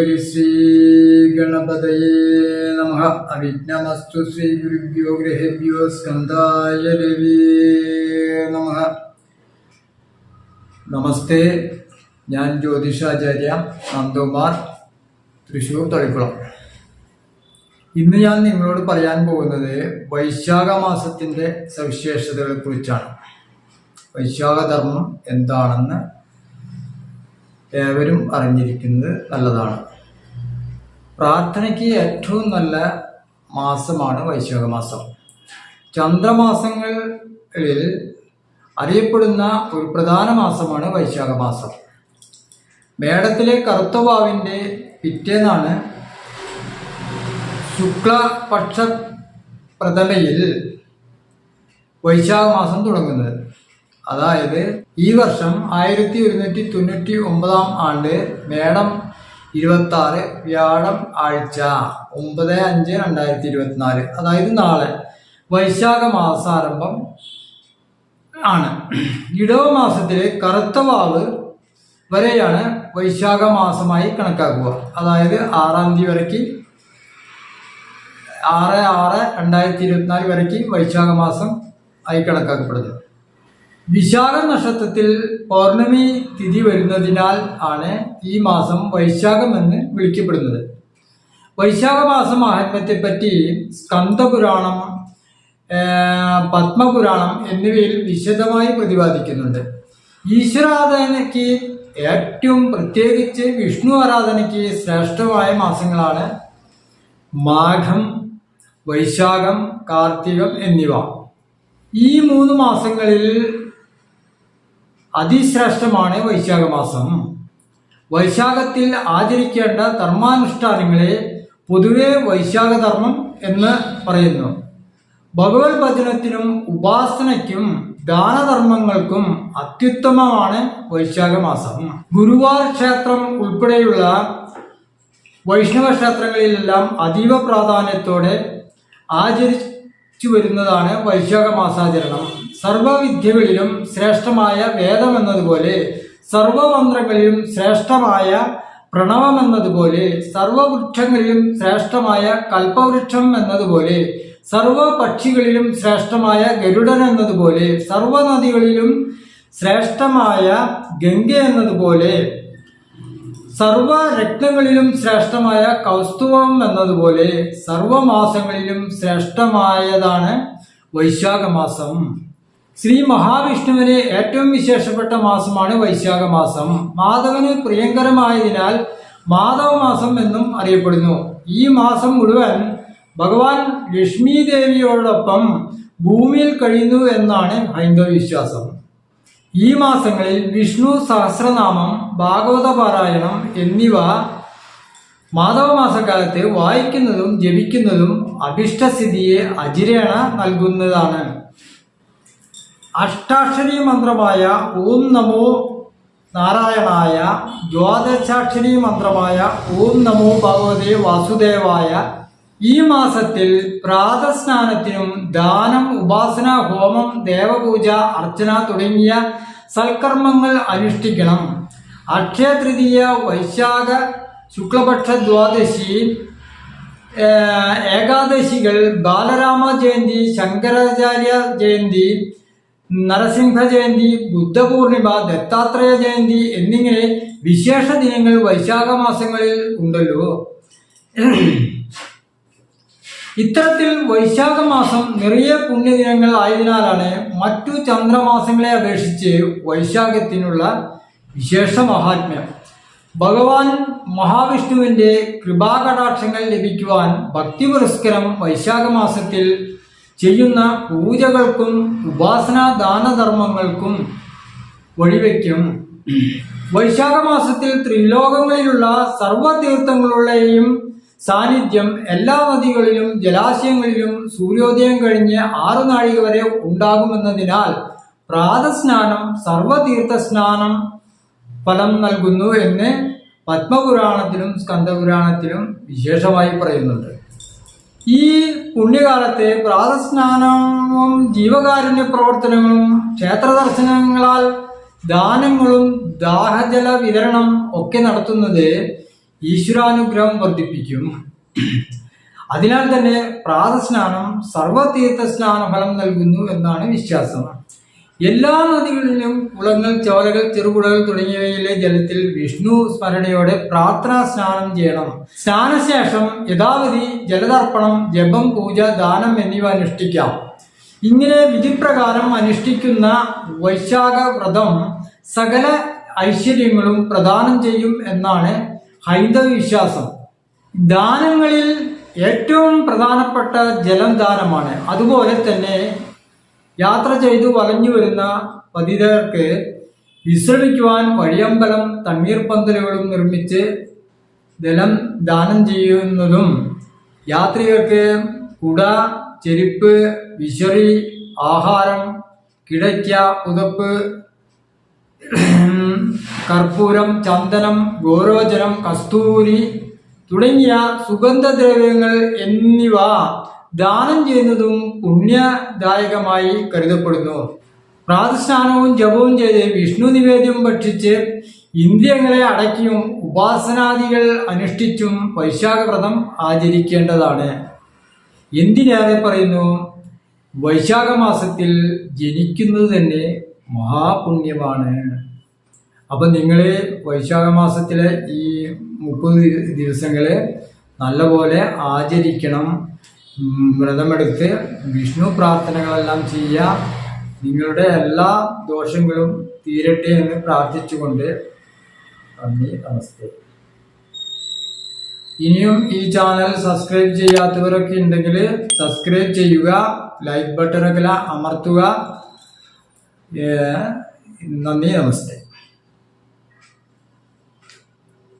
സർവേശ്വരി ശ്രീ ഗണപതയേ നമ. അവിജ്ഞമസ്തു ശ്രീ ഗുരുഭ്യോ ഗ്രഹേഭ്യോ സ്കന്ധായ നമ. നമസ്തേ. ഞാൻ ജ്യോതിഷാചാര്യ നന്ദകുമാർ തൃശൂർ തളിക്കുളം. ഇന്ന് ഞാൻ നിങ്ങളോട് പറയാൻ പോകുന്നത് വൈശാഖ മാസത്തിന്റെ സവിശേഷതകളെ കുറിച്ചാണ്. വൈശാഖധർമ്മം എന്താണെന്ന് ഏവരും അറിഞ്ഞിരിക്കുന്നത് നല്ലതാണ്. പ്രാർത്ഥനയ്ക്ക് ഏറ്റവും നല്ല മാസമാണ് വൈശാഖ മാസം ചന്ദ്രമാസങ്ങളിൽ അറിയപ്പെടുന്ന ഒരു പ്രധാന മാസമാണ് വൈശാഖ മാസം മേടത്തിലെ കറുത്തവാവിന്റെ പിറ്റേന്നാണ് ശുക്ലപക്ഷ പ്രഥമയിൽ വൈശാഖ മാസം തുടങ്ങുന്നത്. അതായത് ഈ വർഷം ആയിരത്തി ഒരുന്നൂറ്റി തൊണ്ണൂറ്റി ഒമ്പതാം ആണ്ട് മേടം ഇരുപത്തി ആറ് വ്യാഴം ആഴ്ച ഒമ്പത് അഞ്ച് രണ്ടായിരത്തി ഇരുപത്തിനാല് അതായത് നാളെ വൈശാഖ മാസാരംഭം ആണ്. ഇടവ മാസത്തിലെ കറുത്ത വാവ് വരെയാണ് വൈശാഖ മാസമായി കണക്കാക്കുക. അതായത് ആറാം തീയതി വരയ്ക്ക് ആറ് ആറ് രണ്ടായിരത്തി ഇരുപത്തിനാല് വരയ്ക്ക് വൈശാഖ മാസം ആയി കണക്കാക്കപ്പെടുന്നത്. വിശാഖ നക്ഷത്രത്തിൽ പൗർണമി തിഥി വരുന്നതിനാൽ ആണ് ഈ മാസം വൈശാഖം എന്ന് വിളിക്കപ്പെടുന്നത്. വൈശാഖ മാസ മാഹാത്മ്യത്തെപ്പറ്റി സ്കന്ദപുരാണം ഏർ പത്മപുരാണം എന്നിവയിൽ വിശദമായി പ്രതിപാദിക്കുന്നുണ്ട്. ഈശ്വരാരാധനയ്ക്ക് ഏറ്റവും പ്രത്യേകിച്ച് വിഷ്ണു ആരാധനയ്ക്ക് ശ്രേഷ്ഠമായ മാസങ്ങളാണ് മാഘം വൈശാഖം കാർത്തികം എന്നിവ. ഈ മൂന്ന് മാസങ്ങളിൽ അതിശ്രേഷ്ഠമാണ് വൈശാഖ മാസം വൈശാഖത്തിൽ ആചരിക്കേണ്ട ധർമാനുഷ്ഠാനങ്ങളെ പൊതുവെ വൈശാഖധർമ്മം എന്ന് പറയുന്നു. ഭഗവത് ഭജനത്തിനും ഉപാസനയ്ക്കും ദാനധർമ്മങ്ങൾക്കും അത്യുത്തമമാണ് വൈശാഖ മാസം ഗുരുവാർ ക്ഷേത്രം ഉൾപ്പെടെയുള്ള വൈഷ്ണവ ക്ഷേത്രങ്ങളിലെല്ലാം അതീവ പ്രാധാന്യത്തോടെ ആചരിച്ചു വരുന്നതാണ് വൈശാഖ മാസാചരണം സർവവിദ്യകളിലും ശ്രേഷ്ഠമായ വേദം എന്നതുപോലെ സർവമന്ത്രങ്ങളിലും ശ്രേഷ്ഠമായ പ്രണവം എന്നതുപോലെ സർവവൃക്ഷങ്ങളിലും ശ്രേഷ്ഠമായ കൽപ്പവൃക്ഷം എന്നതുപോലെ സർവ പക്ഷികളിലും ശ്രേഷ്ഠമായ ഗരുഡൻ എന്നതുപോലെ സർവനദികളിലും ശ്രേഷ്ഠമായ ഗംഗ എന്നതുപോലെ സർവ രത്നങ്ങളിലും ശ്രേഷ്ഠമായ കൗസ്തുവം എന്നതുപോലെ സർവമാസങ്ങളിലും ശ്രേഷ്ഠമായതാണ് വൈശാഖ മാസം ശ്രീ മഹാവിഷ്ണുവിന് ഏറ്റവും വിശേഷപ്പെട്ട മാസമാണ് വൈശാഖ മാസം മാധവന് പ്രിയങ്കരമായതിനാൽ മാധവ മാസം എന്നും അറിയപ്പെടുന്നു. ഈ മാസം മുഴുവൻ ഭഗവാൻ ലക്ഷ്മി ദേവിയോടൊപ്പം ഭൂമിയിൽ കഴിയുന്നു എന്നാണ് ഹൈന്ദവ വിശ്വാസം ഈ മാസങ്ങളിൽ വിഷ്ണു സഹസ്രനാമം ഭാഗവത പാരായണം എന്നിവ മാധവമാസക്കാലത്ത് വായിക്കുന്നതും ജപിക്കുന്നതും അഭിഷ്ടസ്ഥിതിയെ അജിരേണ നൽകുന്നതാണ്. അഷ്ടാക്ഷരി മന്ത്രമായ ഓം നമോ നാരായണായ ദ്വാദശാക്ഷരി മന്ത്രമായ ഓം നമോ ഭഗവതേ വാസുദേവായ ഈ മാസത്തിൽ പ്രാതസ്നാനത്തിനും ദാനം ഉപാസന ഹോമം ദേവപൂജ അർച്ചന തുടങ്ങിയ സൽക്കർമ്മങ്ങൾ അനുഷ്ഠിക്കണം. അക്ഷയ തൃതീയ വൈശാഖ ശുക്ലപക്ഷ ദ്വാദശി ഏകാദശികൾ ബാലരാമ ജയന്തി ശങ്കരാചാര്യ ജയന്തി നരസിംഹ ജയന്തി ബുദ്ധപൂർണിമ ദത്താത്രേയ ജയന്തി എന്നിങ്ങനെ വിശേഷ ദിനങ്ങൾ വൈശാഖ മാസങ്ങളിൽ ഉണ്ടല്ലോ. ഇത്തരത്തിൽ വൈശാഖ മാസം നിറയെ പുണ്യദിനങ്ങൾ ആയതിനാലാണ് മറ്റു ചന്ദ്രമാസങ്ങളെ അപേക്ഷിച്ച് വൈശാഖത്തിനുള്ള വിശേഷ മഹാത്മ്യം. ഭഗവാൻ മഹാവിഷ്ണുവിന്റെ കൃപാകടാക്ഷങ്ങൾ ലഭിക്കുവാൻ ഭക്തി പുരസ്കരം വൈശാഖ മാസത്തിൽ ചെയ്യുന്ന പൂജകൾക്കും ഉപാസനാ ദാനധർമ്മങ്ങൾക്കും വഴിവെക്കും. വൈശാഖ മാസത്തിൽ ത്രിലോകങ്ങളിലുള്ള സർവതീർത്ഥങ്ങളുടെയും സാന്നിധ്യം എല്ലാ നദികളിലും ജലാശയങ്ങളിലും സൂര്യോദയം കഴിഞ്ഞ് ആറു നാഴിക വരെ ഉണ്ടാകുമെന്നതിനാൽ പ്രാതസ്നാനം സർവതീർത്ഥ സ്നാനം ഫലം നൽകുന്നു എന്ന് പത്മപുരാണത്തിലും സ്കന്ദപുരാണത്തിലും വിശേഷമായി പറയുന്നുണ്ട്. ഈ പുണ്യകാലത്തെ പ്രാതസ്നാനവും ജീവകാരുണ്യ പ്രവർത്തനങ്ങളും ക്ഷേത്ര ദർശനങ്ങളാൽ ദാനങ്ങളും ദാഹജല വിതരണം ഒക്കെ നടത്തുന്നത് ഈശ്വരാനുഗ്രഹം വർദ്ധിപ്പിക്കും. അതിനാൽ തന്നെ പ്രാതസ്നാനം സർവതീർത്ഥ സ്നാന ഫലം നൽകുന്നു എന്നാണ് വിശ്വാസം. എല്ലാ നദികളിലും കുളങ്ങൾ ചോലകൾ ചെറുപുഴകൾ തുടങ്ങിയവയിലെ ജലത്തിൽ വിഷ്ണു സ്മരണയോടെ പ്രാർത്ഥനാ സ്നാനം ചെയ്യണം. സ്നാനശേഷം യഥാവധി ജലതർപ്പണം ജപം പൂജ ദാനം എന്നിവ അനുഷ്ഠിക്കാം. ഇങ്ങനെ വിധിപ്രകാരം അനുഷ്ഠിക്കുന്ന വൈശാഖ വ്രതം സകല ഐശ്വര്യങ്ങളും പ്രദാനം ചെയ്യും എന്നാണ് ഹൈന്ദവ വിശ്വാസം. ദാനങ്ങളിൽ ഏറ്റവും പ്രധാനപ്പെട്ട ജലം ദാനമാണ്. അതുപോലെ തന്നെ യാത്ര ചെയ്തു വലഞ്ഞു വരുന്ന പതിതർക്ക് വിശ്രമിക്കുവാൻ വഴിയമ്പലം തണ്ണീർപ്പന്തലുകളും നിർമ്മിച്ച് ജലം ദാനം ചെയ്യുന്നതും യാത്രികർക്ക് കുട ചെരുപ്പ് വിശറി ആഹാരം കിടയ്ക്ക പുതപ്പ് കർപ്പൂരം ചന്ദനം ഗോരോചനം കസ്തൂരി തുടങ്ങിയ സുഗന്ധദ്രവ്യങ്ങൾ എന്നിവ ദാനം ചെയ്യുന്നതും പുണ്യദായകമായി കരുതപ്പെടുന്നു. പ്രാതിഷ്ഠാനവും ജപവും ചെയ്ത് വിഷ്ണു നിവേദ്യം ഭക്ഷിച്ച് ഇന്ദ്രിയങ്ങളെ അടക്കിയും ഉപാസനാദികൾ അനുഷ്ഠിച്ചും വൈശാഖവ്രതം ആചരിക്കേണ്ടതാണ്. എന്തിനേറെ പറയുന്നു? വൈശാഖ മാസത്തിൽ ജനിക്കുന്നത് തന്നെ മഹാപുണ്യമാണ്. അപ്പൊ നിങ്ങൾ വൈശാഖ മാസത്തിലെ ഈ മുപ്പത് ദിവസങ്ങളെ നല്ലപോലെ ആചരിക്കണം. വ്രതമെടുത്ത് വിഷ്ണു പ്രാർത്ഥനകളെല്ലാം ചെയ്യുക. നിങ്ങളുടെ എല്ലാ ദോഷങ്ങളും തീരട്ടെ എന്ന് പ്രാർത്ഥിച്ചുകൊണ്ട് നന്ദി നമസ്തേ. ഇനിയും ഈ ചാനൽ സബ്സ്ക്രൈബ് ചെയ്യാത്തവരൊക്കെ ഉണ്ടെങ്കിൽ സബ്സ്ക്രൈബ് ചെയ്യുക ലൈക്ക് ബട്ടണൊക്കെ അമർത്തുക. നന്ദി നമസ്തേ.